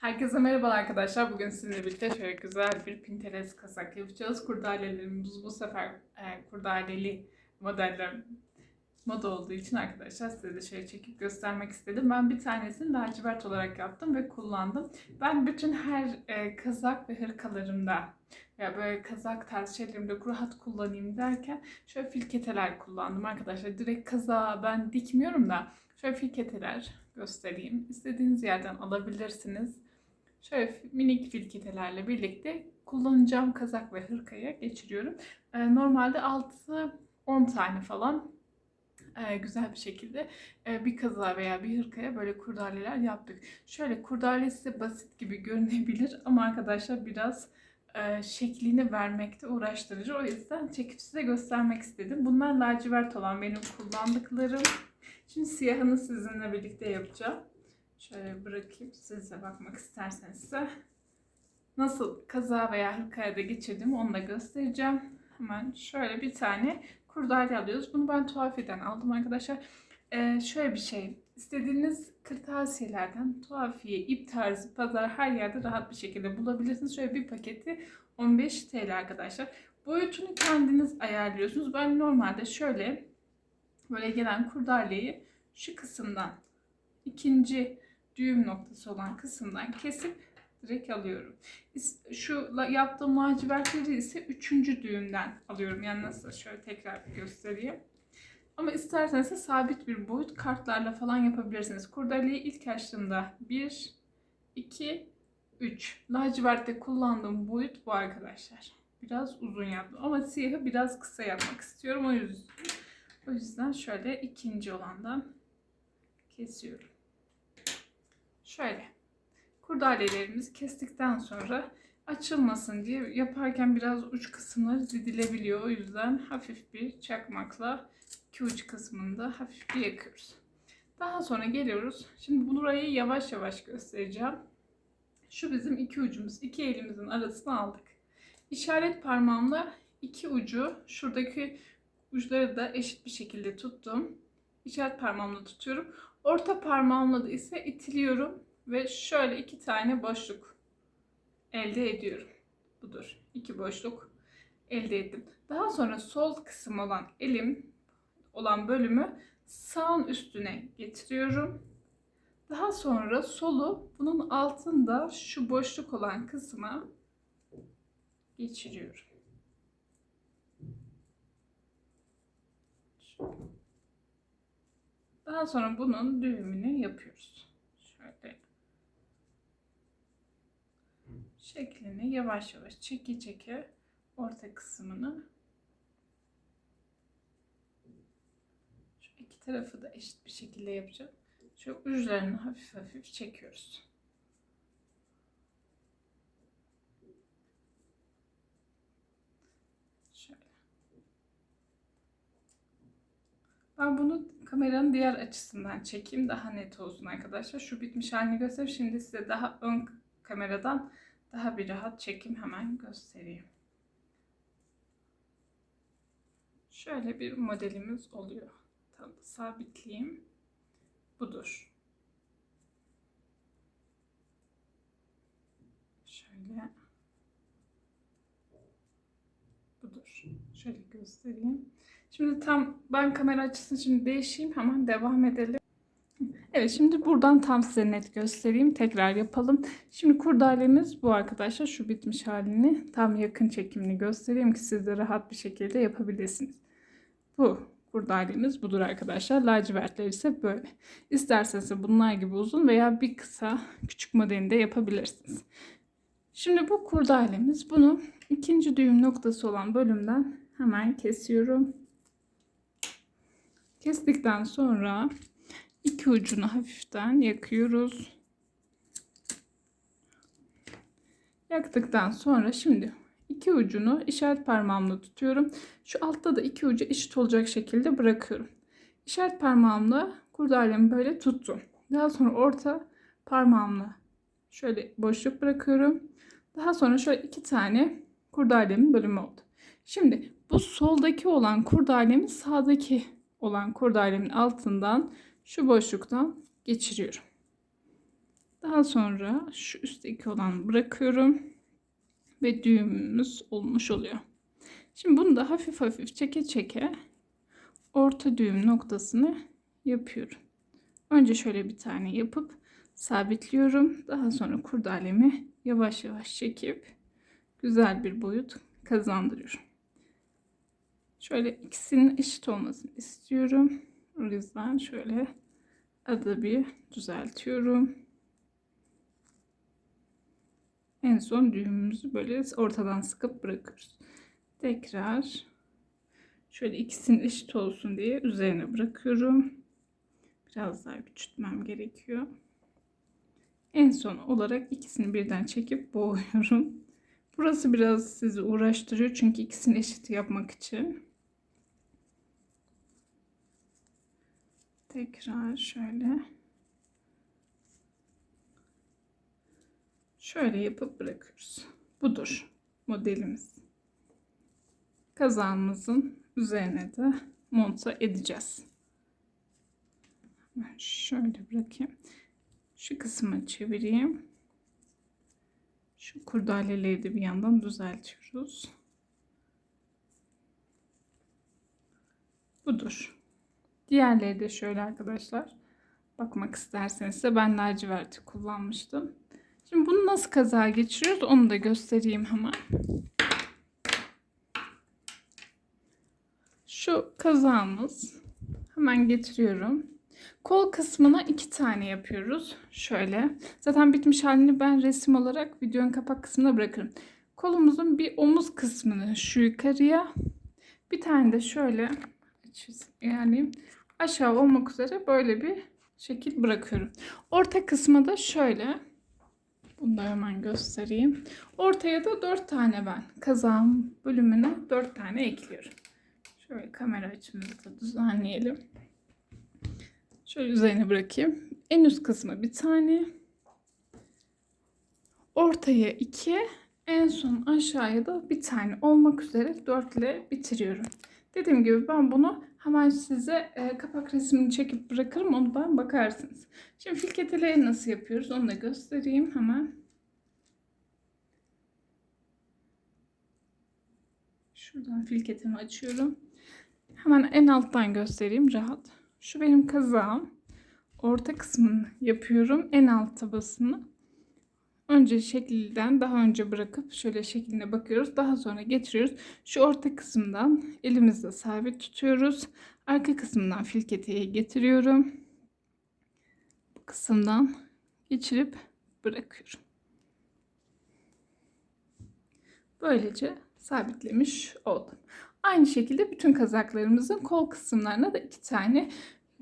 Herkese merhaba arkadaşlar. Bugün sizinle birlikte şöyle güzel bir Pinterest kazak yapacağız. Kurdalelerimiz bu sefer e, kurdaleli modeller moda olduğu için arkadaşlar size de şöyle çekip göstermek istedim. Ben bir tanesini lacivert olarak yaptım ve kullandım. Ben bütün her e, kazak ve hırkalarımda ya böyle kazak tarzı şeylerimde rahat kullanayım derken şöyle filketeler kullandım arkadaşlar. Direkt kazağı ben dikmiyorum da şöyle filketeler göstereyim. İstediğiniz yerden alabilirsiniz. Şöyle minik filketelerle birlikte kullanacağım kazak ve hırkaya geçiriyorum. Ee, normalde 6-10 tane falan e, güzel bir şekilde e, bir kaza veya bir hırkaya böyle kurdaleler yaptık. Şöyle kurdale size basit gibi görünebilir ama arkadaşlar biraz e, şeklini vermekte uğraştırıcı. O yüzden çekip size göstermek istedim. Bunlar lacivert olan benim kullandıklarım. Şimdi siyahını sizinle birlikte yapacağım. Şöyle bırakayım siz de bakmak isterseniz size. Nasıl kaza veya hırkaya geçirdiğimi onu da göstereceğim. Hemen şöyle bir tane kurdale alıyoruz. Bunu ben tuhafiden aldım arkadaşlar. Ee, şöyle bir şey. İstediğiniz kırtasiyelerden tuhafiye, ip tarzı, pazar her yerde rahat bir şekilde bulabilirsiniz. Şöyle bir paketi 15 TL arkadaşlar. Boyutunu kendiniz ayarlıyorsunuz. Ben normalde şöyle böyle gelen kurdaleyi şu kısımdan ikinci düğüm noktası olan kısımdan kesip direkt alıyorum. Şu yaptığım lacivertleri ise üçüncü düğümden alıyorum. Yani nasıl şöyle tekrar bir göstereyim. Ama isterseniz de sabit bir boyut kartlarla falan yapabilirsiniz. Kurdeleyi ilk açtığımda 1, 2, 3. Lacivertte kullandığım boyut bu arkadaşlar. Biraz uzun yaptım ama siyahı biraz kısa yapmak istiyorum. O yüzden, o yüzden şöyle ikinci olandan kesiyorum. Şöyle. Kurdalelerimizi kestikten sonra açılmasın diye yaparken biraz uç kısımları zidilebiliyor. O yüzden hafif bir çakmakla iki uç kısmında hafif bir yakıyoruz. Daha sonra geliyoruz. Şimdi burayı yavaş yavaş göstereceğim. Şu bizim iki ucumuz. iki elimizin arasına aldık. İşaret parmağımla iki ucu şuradaki uçları da eşit bir şekilde tuttum. İşaret parmağımla tutuyorum. Orta parmağımla da ise itiliyorum ve şöyle iki tane boşluk elde ediyorum. Budur. İki boşluk elde ettim. Daha sonra sol kısım olan elim olan bölümü sağın üstüne getiriyorum. Daha sonra solu bunun altında şu boşluk olan kısma geçiriyorum. Daha sonra bunun düğümünü yapıyoruz. Şöyle şeklini yavaş yavaş çeke çeke orta kısmını şu iki tarafı da eşit bir şekilde yapacağım. Şu uçlarını hafif hafif çekiyoruz. Şöyle. Ben bunu kameranın diğer açısından çekeyim. Daha net olsun arkadaşlar. Şu bitmiş halini göstereyim. Şimdi size daha ön kameradan daha bir rahat çekim hemen göstereyim. Şöyle bir modelimiz oluyor. Tam sabitleyeyim. Budur. Şöyle. Budur. Şöyle göstereyim. Şimdi tam ben kamera açısını şimdi değişeyim. Hemen devam edelim. Evet şimdi buradan tam size net göstereyim. Tekrar yapalım. Şimdi kurdalemiz bu arkadaşlar. Şu bitmiş halini tam yakın çekimini göstereyim ki siz de rahat bir şekilde yapabilirsiniz. Bu kurdalemiz budur arkadaşlar. Lacivertler ise böyle. İsterseniz bunlar gibi uzun veya bir kısa küçük modelinde yapabilirsiniz. Şimdi bu kurdalemiz. Bunu ikinci düğüm noktası olan bölümden hemen kesiyorum. Kestikten sonra iki ucunu hafiften yakıyoruz. Yaktıktan sonra şimdi iki ucunu işaret parmağımla tutuyorum. Şu altta da iki ucu eşit olacak şekilde bırakıyorum. İşaret parmağımla kurdalemi böyle tuttum. Daha sonra orta parmağımla şöyle boşluk bırakıyorum. Daha sonra şöyle iki tane kurdalemin bölümü oldu. Şimdi bu soldaki olan kurdalemi sağdaki olan kurdalemin altından şu boşluktan geçiriyorum. Daha sonra şu üstteki olan bırakıyorum. Ve düğümümüz olmuş oluyor. Şimdi bunu da hafif hafif çeke çeke orta düğüm noktasını yapıyorum. Önce şöyle bir tane yapıp sabitliyorum. Daha sonra kurdalemi yavaş yavaş çekip güzel bir boyut kazandırıyorum. Şöyle ikisinin eşit olmasını istiyorum. O yüzden şöyle adı bir düzeltiyorum. En son düğümümüzü böyle ortadan sıkıp bırakıyoruz. Tekrar şöyle ikisinin eşit olsun diye üzerine bırakıyorum. Biraz daha küçültmem gerekiyor. En son olarak ikisini birden çekip boğuyorum. Burası biraz sizi uğraştırıyor çünkü ikisini eşit yapmak için. Tekrar şöyle. Şöyle yapıp bırakıyoruz. Budur modelimiz. Kazağımızın üzerine de monta edeceğiz. Şöyle bırakayım. Şu kısmı çevireyim. Şu kurdaleleri de bir yandan düzeltiyoruz. Budur. Diğerleri de şöyle arkadaşlar. Bakmak isterseniz de ben laciverti kullanmıştım. Şimdi bunu nasıl kazağa geçiriyoruz onu da göstereyim hemen. Şu kazağımız. Hemen getiriyorum. Kol kısmına iki tane yapıyoruz. Şöyle. Zaten bitmiş halini ben resim olarak videonun kapak kısmına bırakırım. Kolumuzun bir omuz kısmını şu yukarıya. Bir tane de şöyle yani aşağı olmak üzere böyle bir şekil bırakıyorum. Orta kısmı da şöyle. Bunu da hemen göstereyim. Ortaya da 4 tane ben kazağım bölümüne 4 tane ekliyorum. Şöyle kamera açımızı da düzenleyelim. Şöyle üzerine bırakayım. En üst kısmı bir tane. Ortaya iki. En son aşağıya da bir tane olmak üzere 4 ile bitiriyorum. Dediğim gibi ben bunu hemen size e, kapak resmini çekip bırakırım. Ondan bakarsınız. Şimdi filketeleri nasıl yapıyoruz onu da göstereyim hemen. Şuradan filketimi açıyorum. Hemen en alttan göstereyim rahat. Şu benim kazağım. Orta kısmını yapıyorum. En alt tabasını. Önce şekilden daha önce bırakıp şöyle şekline bakıyoruz. Daha sonra getiriyoruz. Şu orta kısımdan elimizle sabit tutuyoruz. Arka kısmından filketeyi getiriyorum. Bu kısımdan geçirip bırakıyorum. Böylece sabitlemiş oldum. Aynı şekilde bütün kazaklarımızın kol kısımlarına da iki tane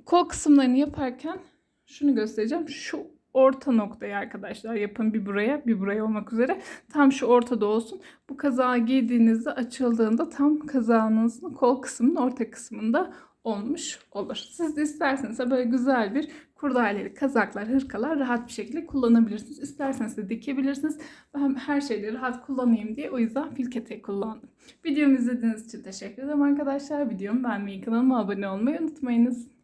kol kısımlarını yaparken şunu göstereceğim. Şu orta noktayı arkadaşlar yapın bir buraya bir buraya olmak üzere tam şu ortada olsun. Bu kazağı giydiğinizde açıldığında tam kazağınızın kol kısmının orta kısmında olmuş olur. Siz de isterseniz böyle güzel bir kurdaleli kazaklar, hırkalar rahat bir şekilde kullanabilirsiniz. İsterseniz de dikebilirsiniz. Ben her şeyleri rahat kullanayım diye o yüzden filkete kullandım. Videomu izlediğiniz için teşekkür ederim arkadaşlar. Videomu beğenmeyi, kanalıma abone olmayı unutmayınız.